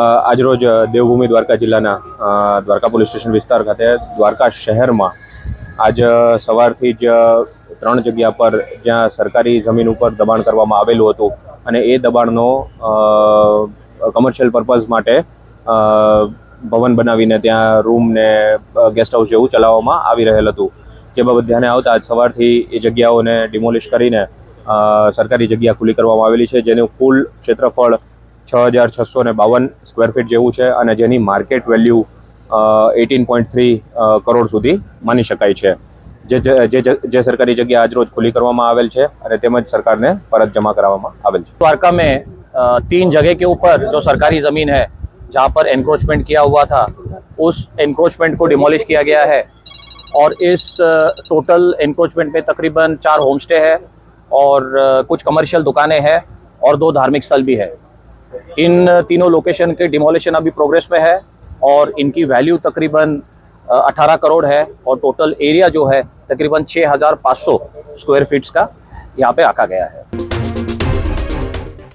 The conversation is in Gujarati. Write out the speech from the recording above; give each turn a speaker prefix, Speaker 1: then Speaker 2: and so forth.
Speaker 1: આજરોજ દેવભૂમિ દ્વારકા જિલ્લાના દ્વારકા પોલીસ સ્ટેશન વિસ્તાર ખાતે દ્વારકા શહેરમાં આજ સવારથી જ ત્રણ જગ્યા પર જ્યાં સરકારી જમીન ઉપર દબાણ કરવામાં આવેલું હતું અને એ દબાણનો કમર્શિયલ પર્પઝ માટે ભવન બનાવીને ત્યાં રૂમ ને ગેસ્ટ હાઉસ જેવું ચલાવવામાં આવી રહેલ હતું જે બાબત ધ્યાને આવતા આજ સવારથી એ જગ્યાઓને ડિમોલિશ કરીને સરકારી જગ્યા ખુલ્લી કરવામાં આવેલી છે જેનું કુલ ક્ષેત્રફળ 6652 स्क्वायर फीट જેવું છે અને જેની માર્કેટ વેલ્યુ 18.3 કરોડ સુધી માન્ય શકાય છે જે જે જે સરકારી જગ્યા આજરોજ ખુલી કરવામાં આવેલ છે અને તેમજ સરકારને પરત જમા કરાવવામાં આવેલ છે.
Speaker 2: વાрка મે 3 જગ્યા કે ઉપર જો સરકારી જમીન હે જ્યાં પર એન્ક્રોચમેન્ટ કિયા ہوا થા ઉસ એન્ક્રોચમેન્ટ કો ડિમોલિશ કિયા ગયા હે ઓર ઇસ ટોટલ એન્ક્રોચમેન્ટ મે તકरीबन 4 હોમસ્ટે હે ઓર કુછ કમર્શિયલ દુકાને હે ઓર 2 ધાર્મિક સ્થળ ભી હે इन तीनों लोकेशन के डिमोलिशन अभी प्रोग्रेस में है और इनकी वैल्यू तकरीबन 18 करोड़ है और टोटल एरिया जो है तकरीबन 6,500 स्क्वायर फीट्स का यहाँ पे आका गया है